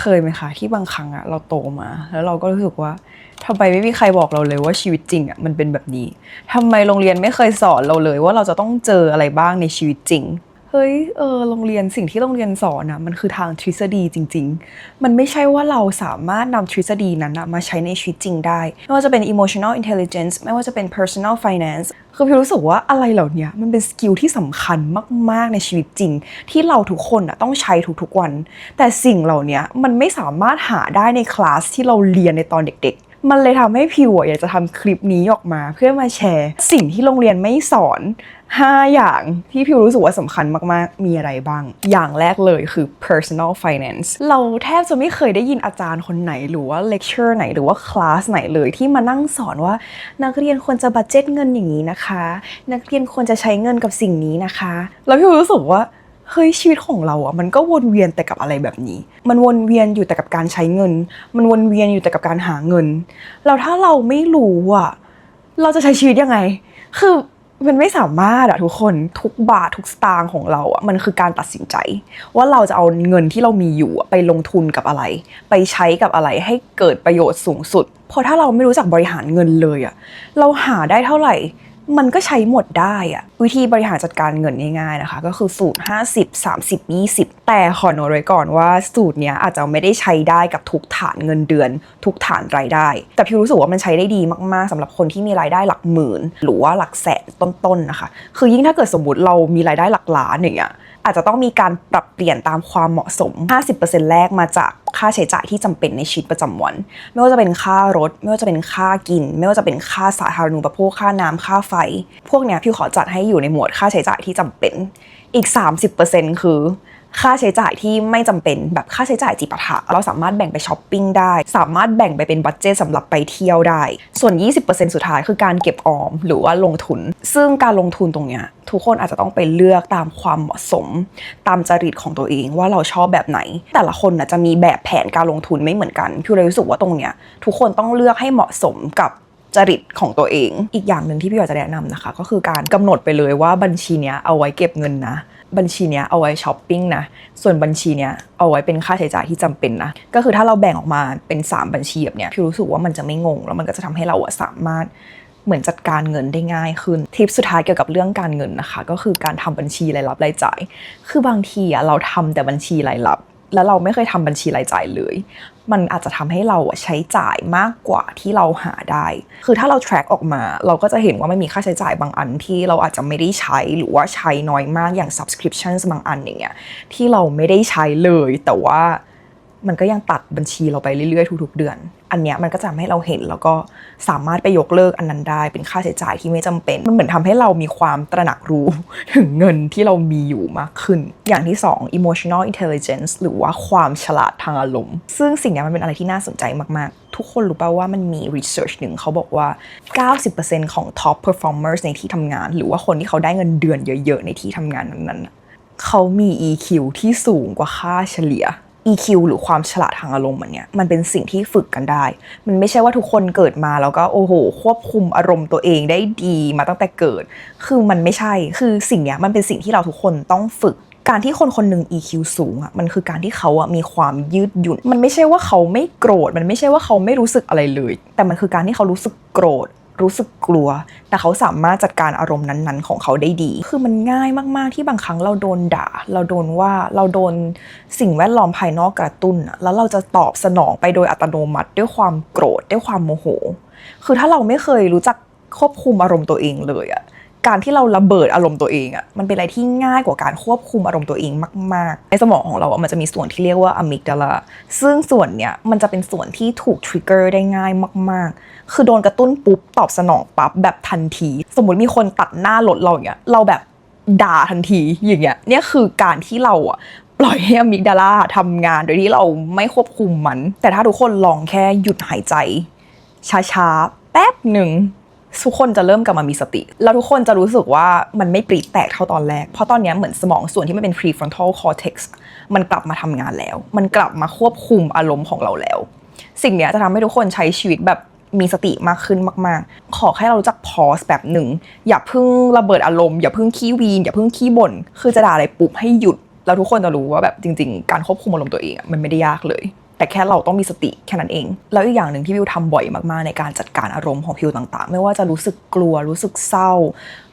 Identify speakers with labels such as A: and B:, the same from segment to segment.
A: เคยไหมคะที่บางครั้งอะเราโตมา แล้วเราก็รู้สึกว่าทำไมไม่มีใครบอกเราเลยว่าชีวิตจริงอะมันเป็นแบบนี้ทำไมโรงเรียนไม่เคยสอนเราเลยว่าเราจะต้องเจออะไรบ้างในชีวิตจริง เฮ้ยเออโรงเรียนสิ่งที่โรงเรียนสอนอะมันคือทางทฤษฎีจริง ๆ มันไม่ใช่ว่าเราสามารถนำทฤษฎีนั้นอะมาใช้ในชีวิตจริงได้ ไม่ว่าจะเป็น emotional intelligence ไม่ว่าจะเป็น personal finance คือพี่รู้สึกว่าอะไรเหล่านี้มันเป็นสกิลที่สำคัญมาก ๆ ในชีวิตจริง ที่เราทุกคนอะต้องใช้ทุกๆวัน แต่สิ่งเหล่านี้มันไม่สามารถหาได้ในคลาสที่เราเรียนในตอนเด็กๆมันเลยทำให้พิวอะอยากจะทำคลิปนี้ออกมา เพื่อมาแชร์ สิ่งที่โรงเรียนไม่สอน 5 อย่างที่พิวรู้สึกว่าสำคัญมาก ๆ มีอะไรบ้าง อย่างแรกเลยคือ personal finance เราแทบจะไม่เคยได้ยินอาจารย์คนไหน หรือว่า lecture ไหนหรือว่าคลาสไหนเลยที่มานั่งสอนว่า นักเรียนควรจะบัดเจ็ตเงินอย่างนี้นะคะ นักเรียนควรจะใช้เงินกับสิ่งนี้นะคะ แล้วพิวรู้สึกว่าเฮ้ยชีวิตของเราอะมันก็วนเวียนแต่กับอะไรแบบนี้ มันวนเวียนอยู่แต่กับการใช้เงิน มันวนเวียนอยู่แต่กับการหาเงินแล้วถ้าเราไม่รู้อะเราจะใช้ชีวิตยังไง คือ มันไม่สามารถอะทุกคนทุกบาททุกสตางค์ของเราอะมันคือการตัดสินใจ ว่าเราจะเอาเงินที่เรามีอยู่อะไปลงทุนกับอะไร ไปใช้กับอะไรให้เกิดประโยชน์สูงสุด เพราะถ้าเราไม่รู้จักบริหารเงินเลยอะเราหาได้เท่าไหร่ มันก็ใช้หมดได้อะ วิธีบริหารจัดการเงินง่ายๆนะคะ ก็คือสูตร 50 30 20 แต่ขอโน้ตไว้ก่อนว่าสูตรเนี้ยอาจจะไม่ได้ใช้ได้กับทุกฐานเงินเดือน ทุกฐานรายได้ แต่พี่รู้สึกว่ามันใช้ได้ดีมากๆสำหรับคนที่มีรายได้หลักหมื่น หรือว่าหลักแสนต้นๆนะคะ คือยิ่งถ้าเกิดสมมติเรามีรายได้หลักล้านอย่างเงี้ยอาจจะต้องมีการปรับเปลี่ยนตามความเหมาะสม 50%แรกมาจากค่าใช้จ่ายที่จำเป็นในชีวิตประจำวัน ไม่ว่าจะเป็นค่ารถ ไม่ว่าจะเป็นค่ากิน ไม่ว่าจะเป็นค่าสาธารณูปโภคค่าน้ำค่าไฟ พวกเนี้ยพี่ขอจัดให้อยู่ในหมวดค่าใช้จ่ายที่จำเป็น อีก 30%คือค่าใช้จ่ายที่ไม่จำเป็นแบบค่าใช้จ่ายจิปาถะเราสามารถแบ่งไปช้อปปิ้งได้ สามารถแบ่งไปเป็นบัตเจตสำหรับไปเที่ยวได้ ส่วน 20%สุดท้ายคือการเก็บออมหรือว่าลงทุน ซึ่งการลงทุนตรงเนี้ยทุกคนอาจจะต้องไปเลือกตามความเหมาะสม ตามจริตของตัวเองว่าเราชอบแบบไหน แต่ละคนน่ะจะมีแบบแผนการลงทุนไม่เหมือนกันพี่เลยรู้สึกว่าตรงเนี้ยทุกคนต้องเลือกให้เหมาะสมกับ จริตของตัวเอง อีกอย่างหนึ่งที่พี่อยากจะแนะนำนะคะ ก็คือการกำหนดไปเลยว่าบัญชีเนี้ยเอาไว้เก็บเงินนะ บัญชีเนี้ยเอาไว้ช้อปปิ้งนะ ส่วนบัญชีเนี้ยเอาไว้เป็นค่าใช้จ่ายที่จำเป็นนะ ก็คือถ้าเราแบ่งออกมาเป็น 3 บัญชีแบบเนี้ยพี่รู้สึกว่ามันจะไม่งง แล้วมันก็จะทำให้เราสามารถเหมือนจัดการเงินได้ง่ายขึ้นทิปสุดท้ายเกี่ยวกับเรื่องการเงินนะคะ ก็คือการทำบัญชีรายรับรายจ่าย คือบางทีอะเราทำแต่บัญชีรายรับแล้วเราไม่เคยทำบัญชีรายจ่ายเลย มันอาจจะทำให้เราใช้จ่ายมากกว่าที่เราหาได้ คือถ้าเรา track ออกมา เราก็จะเห็นว่ามันมีค่าใช้จ่ายบางอันที่เราอาจจะไม่ได้ใช้หรือว่าใช้น้อยมากอย่าง subscription บางอันอย่างเงี้ยที่เราไม่ได้ใช้เลยแต่ว่า มันก็ยังตัดบัญชีเราไปเรื่อยๆทุกๆเดือน อันเนี้ยมันก็จะทำให้เราเห็นแล้วก็สามารถไปยกเลิกอันนั้นได้เป็นค่าใช้จ่ายที่ไม่จำเป็น มันเหมือนทำให้เรามีความตระหนักรู้ถึงเงินที่เรามีอยู่มากขึ้น อย่างที่ 2 emotional intelligence หรือว่าความฉลาดทางอารมณ์ ซึ่งสิ่งนี้มันเป็นอะไรที่น่าสนใจมากๆ ทุกคนรู้ป่าว่ามันมี research หนึ่งเขาบอกว่า 90%ของ top performers ในที่ทำงาน หรือว่าคนที่เขาได้เงินเดือนเยอะ ๆ ในที่ทำงานนั้นๆเขามี EQ ที่สูงกว่าค่าเฉลี่ย EQ หรือความฉลาดทางอารมณ์มันเนี่ยมันเป็นสิ่งที่ฝึกกันได้ มันไม่ใช่ว่าทุกคนเกิดมาแล้วก็โอ้โห ควบคุมอารมณ์ตัวเองได้ดีมาตั้งแต่เกิด คือมันไม่ใช่คือสิ่งเนี้ยมันเป็นสิ่งที่เราทุกคนต้องฝึกการที่คนคนหนึ่ง EQ สูงอะมันคือการที่เขาอะมีความยืดหยุ่น มันไม่ใช่ว่าเขาไม่โกรธ มันไม่ใช่ว่าเขาไม่รู้สึกอะไรเลย แต่มันคือการที่เขารู้สึกโกรธ รู้สึกกลัว แต่เขาสามารถจัดการอารมณ์นั้นๆ ของเขาได้ดี คือมันง่ายมากๆที่บางครั้งเราโดนด่า เราโดนว่าเราโดนสิ่งแวดล้อมภายนอกกระตุ้น แล้วเราจะตอบสนองไปโดยอัตโนมัติด้วยความโกรธด้วยความโมโห คือถ้าเราไม่เคยรู้จักควบคุมอารมณ์ตัวเองเลยอะ การที่เราระเบิดอารมณ์ตัวเองอะมันเป็นอะไรที่ง่ายกว่าการควบคุมอารมณ์ตัวเองมาก ๆ ในสมองของเราอะมันจะมีส่วนที่เรียกว่าอะมิกดาลาซึ่งส่วนเนี้ยมันจะเป็นส่วนที่ถูกทริกเกอร์ได้ง่ายมาก ๆ คือโดนกระตุ้นปุ๊บตอบสนองปั๊บแบบทันที สมมติมีคนตัดหน้ารถเราอย่างเงี้ยเราแบบด่าทันทีอย่างเงี้ยเนี่ยคือการที่เราอะปล่อยให้อะมิกดาลาทำงานโดยที่เราไม่ควบคุมมัน แต่ถ้าทุกคนลองแค่หยุดหายใจช้าๆแป๊บหนึ่ง ทุกคนจะเริ่มกลับมามีสติ แล้วทุกคนจะรู้สึกว่ามันไม่ปรีแตกเท่าตอนแรก เพราะตอนนี้เหมือนสมองส่วนที่มันเป็น prefrontal cortex มันกลับมาทำงานแล้ว มันกลับมาควบคุมอารมณ์ของเราแล้ว สิ่งนี้จะทำให้ทุกคนใช้ชีวิตแบบมีสติมากขึ้นมาก ๆ ขอแค่เรารู้จักพอสแบบหนึ่ง อย่าเพิ่งระเบิดอารมณ์ อย่าเพิ่งขี้วีน อย่าเพิ่งขี้บ่น คือจะด่าอะไรปุ๊บให้หยุด แล้วทุกคนจะรู้ว่าแบบจริง ๆ การควบคุมอารมณ์ตัวเองมันไม่ได้ยากเลย แต่แค่เราต้องมีสติแค่นั้นเอง แล้วอีกอย่างหนึ่งที่พิวทำบ่อยมากๆ ในการจัดการอารมณ์ของพิวต่างๆ ไม่ว่าจะรู้สึกกลัวรู้สึกเศร้า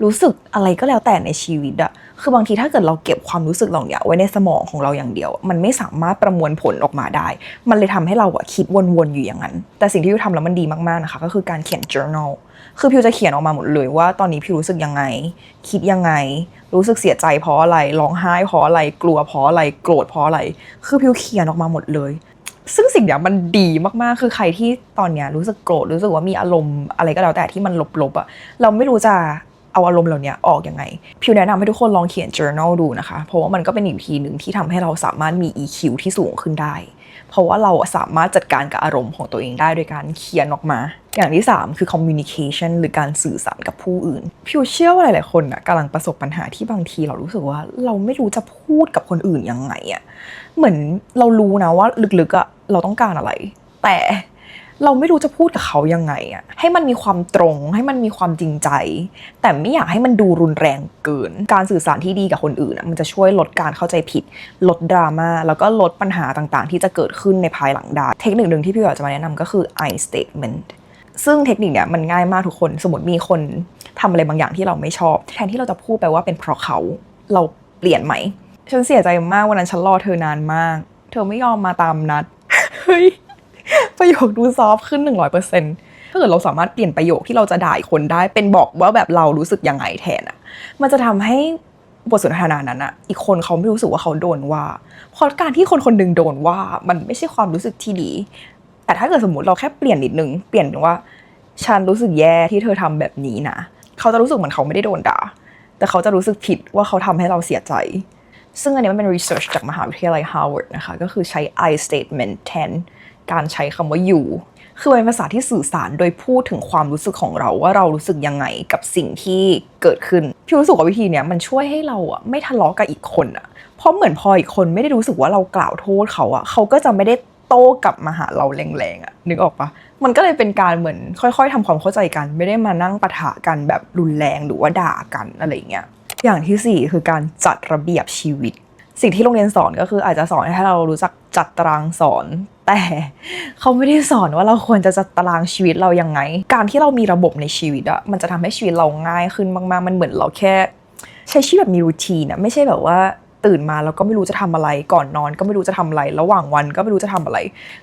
A: รู้สึกอะไรก็แล้วแต่ในชีวิตอะคือบางทีถ้าเกิดเราเก็บความรู้สึกเหล่านี้ไว้ในสมองของเราอย่างเดียว มันไม่สามารถประมวลผลออกมาได้ มันเลยทำให้เราอะคิดวนๆอยู่อย่างนั้น แต่สิ่งที่พิวทำแล้วมันดีมากๆนะคะก็คือการเขียน journal คือพิวจะเขียนออกมาหมดเลยว่าตอนนี้พิวรู้สึกยังไง คิดยังไง รู้สึกเสียใจเพราะอะไรร้องไห้เพราะอะไรกลัวเพราะอะไรโกรธเพราะอะไร คือพิวเขียนออกมาหมดเลย ซึ่งสิ่งเนี้ยมันดีมากๆ คือใครที่ตอนเนี้ยรู้สึกโกรธรู้สึกว่ามีอารมณ์อะไรก็แล้วแต่ที่มันลบๆอะเราไม่รู้จะเอาอารมณ์เหล่านี้ออกยังไง พิวแนะนำให้ทุกคนลองเขียน journal ดูนะคะ เพราะว่ามันก็เป็นอีกทีหนึ่งที่ทำให้เราสามารถมี EQ ที่สูงขึ้นได้ เพราะว่าเราสามารถจัดการกับอารมณ์ของตัวเองได้โดยการเขียนออกมา อย่างที่ 3 คือ communication หรือการสื่อสารกับผู้อื่น พิวเชื่อว่าหลาย ๆ คนน่ะกำลังประสบปัญหาที่บางทีเรารู้สึกว่าเราไม่รู้จะพูดกับคนอื่นยังไงอะเหมือนเรารู้นะว่าลึกๆอะ เราต้องการอะไร แต่เราไม่รู้จะพูดกับเขายังไงอะให้มันมีความตรงให้มันมีความจริงใจ แต่ไม่อยากให้มันดูรุนแรงเกิน การสื่อสารที่ดีกับคนอื่นอะมันจะช่วยลดการเข้าใจผิด ลดดราม่าแล้วก็ลดปัญหาต่างๆ ที่จะเกิดขึ้นในภายหลังได้เทคนิคหนึ่งที่พี่อยากจะมาแนะนำก็คือ I statement ซึ่งเทคนิคเนี้ยมันง่ายมากทุกคน สมมติมีคนทำอะไรบางอย่างที่เราไม่ชอบ แทนที่เราจะพูดไปว่าเป็นเพราะเขาเราเปลี่ยนไหมฉันเสียใจมากวันนั้นฉันรอเธอนานมาก เธอไม่ยอมมาตามนัด เฮ้ย ประโยคดูซอฟขึ้น 100%ถ้าเกิดเราสามารถเปลี่ยนประโยคที่เราจะด่าอีกคนได้ เป็นบอกว่าแบบเรารู้สึกยังไงแทนอะมันจะทำให้บทสนทนานั้นอะอีกคนเขาไม่รู้สึกว่าเขาโดนว่า เพราะการที่คนคนหนึ่งโดนว่ามันไม่ใช่ความรู้สึกที่ดี แต่ถ้าเกิดสมมติเราแค่เปลี่ยนนิดนึง เปลี่ยนเป็นว่า ฉันรู้สึกแย่ที่เธอทำแบบนี้นะ เขาจะรู้สึกเหมือนเขาไม่ได้โดนด่า แต่เขาจะรู้สึกผิดว่าเขาทำให้เราเสียใจ ซึ่งอันนี้มันเป็น research จากมหาวิทยาลัย Harvard นะคะ ก็คือใช้ I statement แทนการใช้คำว่า you คือเป็นภาษาที่สื่อสารโดยพูดถึงความรู้สึกของเราว่าเรารู้สึกยังไงกับสิ่งที่เกิดขึ้น พี่รู้สึกว่าวิธีเนี้ยมันช่วยให้เราอะไม่ทะเลาะกับอีกคนอะเพราะเหมือนพออีกคนไม่ได้รู้สึกว่าเรากล่าวโทษเขาอะเขาก็จะไม่ได้โต้กลับมาหาเราแรงๆอะนึกออกปะมันก็เลยเป็นการเหมือนค่อย ๆทำความเข้าใจกัน ไม่ได้มานั่งปะทะกันแบบรุนแรงหรือว่าด่ากันอะไรอย่างเงี้ย อย่างที่สี่คือการจัดระเบียบชีวิต สิ่งที่โรงเรียนสอนก็คืออาจจะสอนให้เรารู้จักจัดตารางสอน แต่เขาไม่ได้สอนว่าเราควรจะจัดตารางชีวิตเรายังไง การที่เรามีระบบในชีวิตอะมันจะทำให้ชีวิตเราง่ายขึ้นมาก ๆ มันเหมือนเราแค่ ใช้ชีวิตแบบมีรูทีนอะไม่ใช่แบบว่า ตื่นมาแล้วก็ไม่รู้จะทำอะไร ก่อนนอนก็ไม่รู้จะทำอะไร ระหว่างวันก็ไม่รู้จะทำอะไร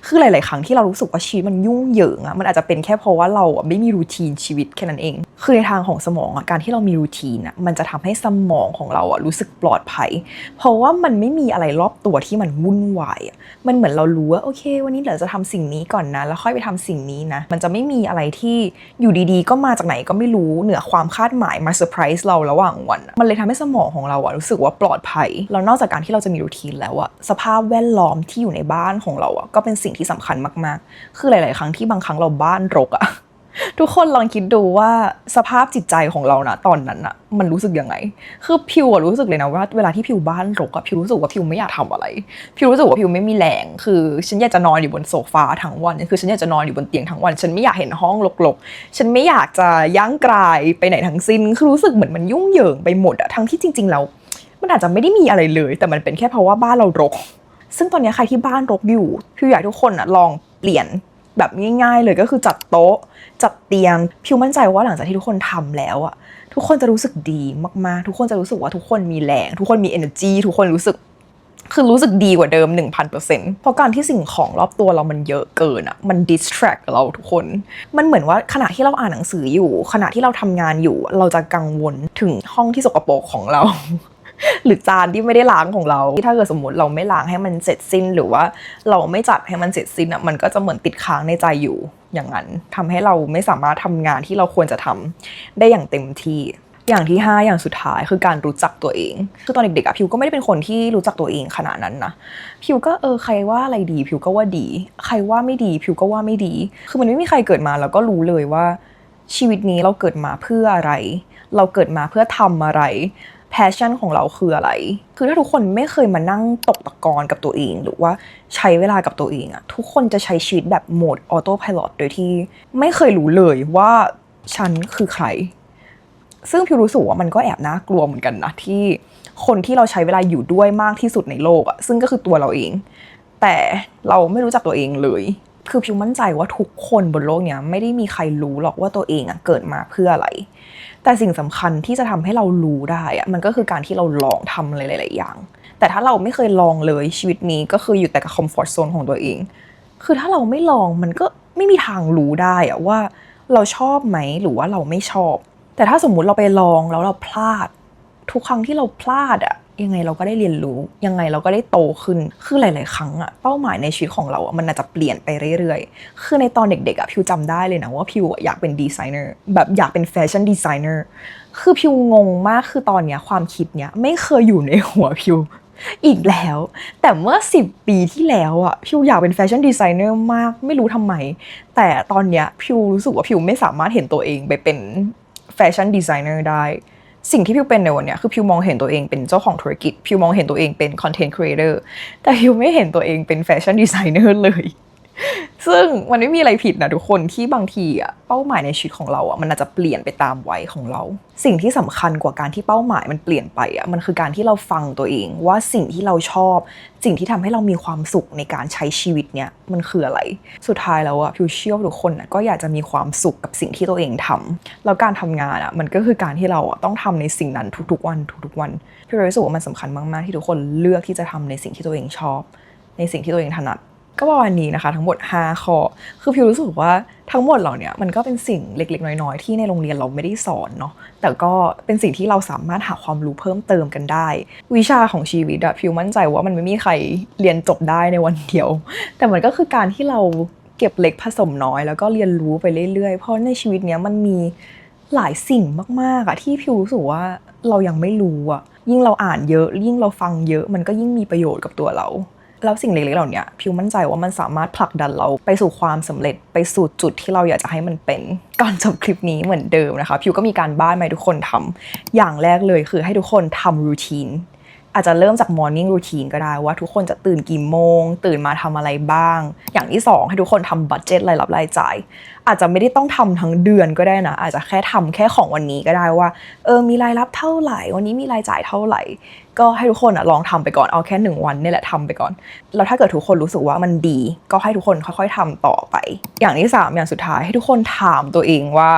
A: คือหลาย ๆ ครั้งที่เรารู้สึกว่าชีวิตมันยุ่งเหยิงอะมันอาจจะเป็นแค่เพราะว่าเราอะไม่มีรูทีนชีวิตแค่นั้นเอง คือในทางของสมองอะการที่เรามีรูทีนอะมันจะทำให้สมองของเราอะรู้สึกปลอดภัย เพราะว่ามันไม่มีอะไรรอบตัวที่มันวุ่นวายอะมันเหมือนเรารู้ว่าโอเค วันนี้เดี๋ยวจะทำสิ่งนี้ก่อนนะ แล้วค่อยไปทำสิ่งนี้นะ มันจะไม่มีอะไรที่อยู่ดีๆ ก็มาจากไหนก็ไม่รู้เหนือความคาดหมายมาเซอร์ไพรส์เราระหว่างวัน มันเลยทำให้สมองของเราอะรู้สึกว่าปลอดภัยแล้วนอกจากการที่เราจะมีรูทีนแล้วอะสภาพแวดล้อมที่อยู่ในบ้านของเราอะก็เป็นสิ่งที่สำคัญมากๆ คือหลาย ๆ ครั้งที่บางครั้งเราบ้านรกอะทุกคนลองคิดดูว่าสภาพจิตใจของเรานะตอนนั้นอะมันรู้สึกยังไง คือพิวรู้สึกเลยนะว่าเวลาที่พิวบ้านรกอะพิวรู้สึกว่าพิวไม่อยากทำอะไร พิวรู้สึกว่าพิวไม่มีแรงคือฉันอยากจะนอนอยู่บนโซฟาทั้งวัน คือฉันอยากจะนอนอยู่บนเตียงทั้งวัน ฉันไม่อยากเห็นห้องรกๆ ฉันไม่อยากจะย่างกรายไปไหนทั้งสิ้น คือรู้สึกเหมือนมันยุ่งเหยิงไปหมดอะทั้งที่จริง ๆ แล้ว มันอาจจะไม่ได้มีอะไรเลย แต่มันเป็นแค่เพราะว่าบ้านเรารก ซึ่งตอนนี้ใครที่บ้านรกอยู่พิวอยากทุกคนอะลองเปลี่ยนแบบง่าย ๆ เลยก็คือจัดโต๊ะ จัดเตียงพิวมั่นใจว่าหลังจากที่ทุกคนทำแล้วอะทุกคนจะรู้สึกดีมากๆ ทุกคนจะรู้สึกว่าทุกคนมีแรงทุกคนมี energy ทุกคนรู้สึกคือรู้สึกดีกว่าเดิม 1,000%เพราะการที่สิ่งของรอบตัวเรามันเยอะเกินอะมัน distract เราทุกคน มันเหมือนว่าขณะที่เราอ่านหนังสืออยู่ ขณะที่เราทำงานอยู่ เราจะกังวลถึงห้องที่สกปรกของเรา หรือจานที่ไม่ได้ล้างของเราที่ถ้าเกิดสมมติเราไม่ล้างให้มันเสร็จสิ้น หรือว่าเราไม่จัดให้มันเสร็จสิ้นอะมันก็จะเหมือนติดค้างในใจอยู่อย่างนั้นทำให้เราไม่สามารถทำงานที่เราควรจะทำได้อย่างเต็มที่อย่างที่ 5 อย่างสุดท้ายคือการรู้จักตัวเอง คือตอนเด็กๆอะพิวก็ไม่ได้เป็นคนที่รู้จักตัวเองขนาดนั้นนะ พิวก็เออใครว่าอะไรดี พิวก็ว่าดี ใครว่าไม่ดี พิวก็ว่าไม่ดี คือมันไม่มีใครเกิดมาแล้วก็รู้เลยว่าชีวิตนี้เราเกิดมาเพื่ออะไร เราเกิดมาเพื่อทำอะไร แพชชั่นของเราคืออะไร คือถ้าทุกคนไม่เคยมานั่งตกตะกอนกับตัวเอง หรือว่าใช้เวลากับตัวเองอะทุกคนจะใช้ชีวิตแบบโหมดออโต้พายโโดยที่ไม่เคยรู้เลยว่าฉันคือใคร ซึ่งพิวรู้สึกว่ามันก็แอบน่ากลัวเหมือนกันนะที่คนที่เราใช้เวลาอยู่ด้วยมากที่สุดในโลกอะซึ่งก็คือตัวเราเองแแต่เราไม่รู้จักตัวเองเลย คือพิวมั่นใจว่าทุกคนบนโลกเนี้ยไม่ได้มีใครรู้หรอกว่าตัวเองอะเกิดมาเพื่ออะไร แต่สิ่งสำคัญที่จะทำให้เรารู้ได้อะมันก็คือการที่เราลองทำอะไรหลาย ๆ อย่าง แต่ถ้าเราไม่เคยลองเลยชีวิตนี้ก็คืออยู่แต่กับคอมฟอร์ทโซนของตัวเอง คือถ้าเราไม่ลองมันก็ไม่มีทางรู้ได้อะว่าเราชอบไหมหรือว่าเราไม่ชอบ แต่ถ้าสมมุติเราไปลองแล้วเราพลาด ทุกครั้งที่เราพลาดอะ ยังไงเราก็ได้เรียนรู้ ยังไงเราก็ได้โตขึ้น คือหลาย ๆ ครั้งอะเป้าหมายในชีวิตของเราอะมันอาจจะเปลี่ยนไปเรื่อย ๆ คือในตอนเด็ก ๆอะพิวจำได้เลยนะว่าพิวอะอยากเป็นดีไซเนอร์แบบอยากเป็นแฟชั่นดีไซเนอร์คือพิวงงมากคือตอนเนี้ยความคิดเนี้ยไม่เคยอยู่ในหัวพิวอีกแล้ว แต่เมื่อ 10 ปีที่แล้วอะพิวอยากเป็นแฟชั่นดีไซเนอร์มากไม่รู้ทำไม แต่ตอนเนี้ยพิวรู้สึกว่าพิวไม่สามารถเห็นตัวเองไปเป็นแฟชั่นดีไซเนอร์ได้ สิ่งที่พิวเป็นในวันนี้คือพิวมองเห็นตัวเองเป็นเจ้าของธุรกิจพิวมองเห็นตัวเองเป็นคอนเทนต์ครีเอเตอร์แต่พิวไม่เห็นตัวเองเป็นแฟชั่นดีไซเนอร์เลย ซึ่งมันไม่มีอะไรผิดนะทุกคนที่บางทีอะเป้าหมายในชีวิตของเราอะมันอาจจะเปลี่ยนไปตามวัยของเรา สิ่งที่สำคัญกว่าการที่เป้าหมายมันเปลี่ยนไปอะมันคือการที่เราฟังตัวเอง ว่าสิ่งที่เราชอบ สิ่งที่ทำให้เรามีความสุขในการใช้ชีวิตเนี่ยมันคืออะไร สุดท้ายแล้วอะพิวเชื่อว่าทุกคนอะก็อยากจะมีความสุขกับสิ่งที่ตัวเองทำแล้วการทำงานอะมันก็คือการที่เราอะต้องทำในสิ่งนั้นทุกๆวันทุกๆวันพิวรู้สึกว่ามันสำคัญมากๆที่ทุกคนเลือกที่จะทำในสิ่งที่ตัวเองชอบ ในสิ่งที่ตัวเองถนัด ก็ประมาณนี้นะคะ ทั้งหมด 5 ข้อ คือพิวรู้สึกว่าทั้งหมดเหล่านี้มันก็เป็นสิ่งเล็กๆ น้อยๆ ที่ในโรงเรียนเราไม่ได้สอนเนาะแต่ก็เป็นสิ่งที่เราสามารถหาความรู้เพิ่มเติมกันได้ วิชาของชีวิตอะพิวมั่นใจว่ามันไม่มีใครเรียนจบได้ในวันเดียว แต่มันก็คือการที่เราเก็บเล็กผสมน้อย แล้วก็เรียนรู้ไปเรื่อยๆ เพราะในชีวิตเนี้ยมันมีหลายสิ่งมากๆอะที่พิวรู้สึกว่าเรายังไม่รู้อะยิ่งเราอ่านเยอะ ยิ่งเราฟังเยอะ มันก็ยิ่งมีประโยชน์กับตัวเรา แล้วสิ่งเล็กๆเหล่านี้พิวมั่นใจว่ามันสามารถผลักดันเราไปสู่ความสำเร็จไปสู่จุดที่เราอยากจะให้มันเป็นก่อนจบคลิปนี้เหมือนเดิมนะคะพิวก็มีการบ้านมาให้ทุกคนทำอย่างแรกเลยคือให้ทุกคนทำรูทีน อาจจะเริ่มจาก morning routine ก็ได้ว่าทุกคนจะตื่นกี่โมง ตื่นมาทำอะไรบ้าง อย่างที่สองให้ทุกคนทำบัตเจ็ตรายรับรายจ่าย อาจจะไม่ได้ต้องทำทั้งเดือนก็ได้นะ อาจจะแค่ทำแค่ของวันนี้ก็ได้ว่าเออมีรายรับเท่าไหร่ วันนี้มีรายจ่ายเท่าไหร่ ก็ให้ทุกคนอะลองทำไปก่อนเอาแค่หนึ่งวันนี่แหละทำไปก่อน แล้วถ้าเกิดทุกคนรู้สึกว่ามันดี ก็ให้ทุกคนค่อย ๆทำต่อไป อย่างที่สามอย่างสุดท้ายให้ทุกคนถามตัวเองว่า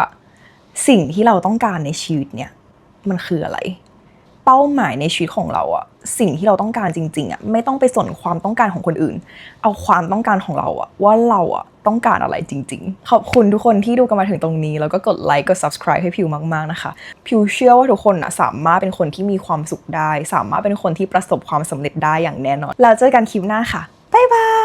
A: สิ่งที่เราต้องการในชีวิตเนี่ยมันคืออะไร เป้าหมายในชีวิตของเราอะสิ่งที่เราต้องการจริง ๆอะไม่ต้องไปสนความต้องการของคนอื่น เอาความต้องการของเราอะว่าเราอะต้องการอะไรจริง ๆ ขอบคุณทุกคนที่ดูกันมาถึงตรงนี้ แล้วก็กดไลค์กด subscribe ให้พิวมากๆนะคะ พิวเชื่อว่าทุกคนอะสามารถเป็นคนที่มีความสุขได้ สามารถเป็นคนที่ประสบความสำเร็จได้อย่างแน่นอน แล้วเจอกันคลิปหน้าค่ะบ๊ายบาย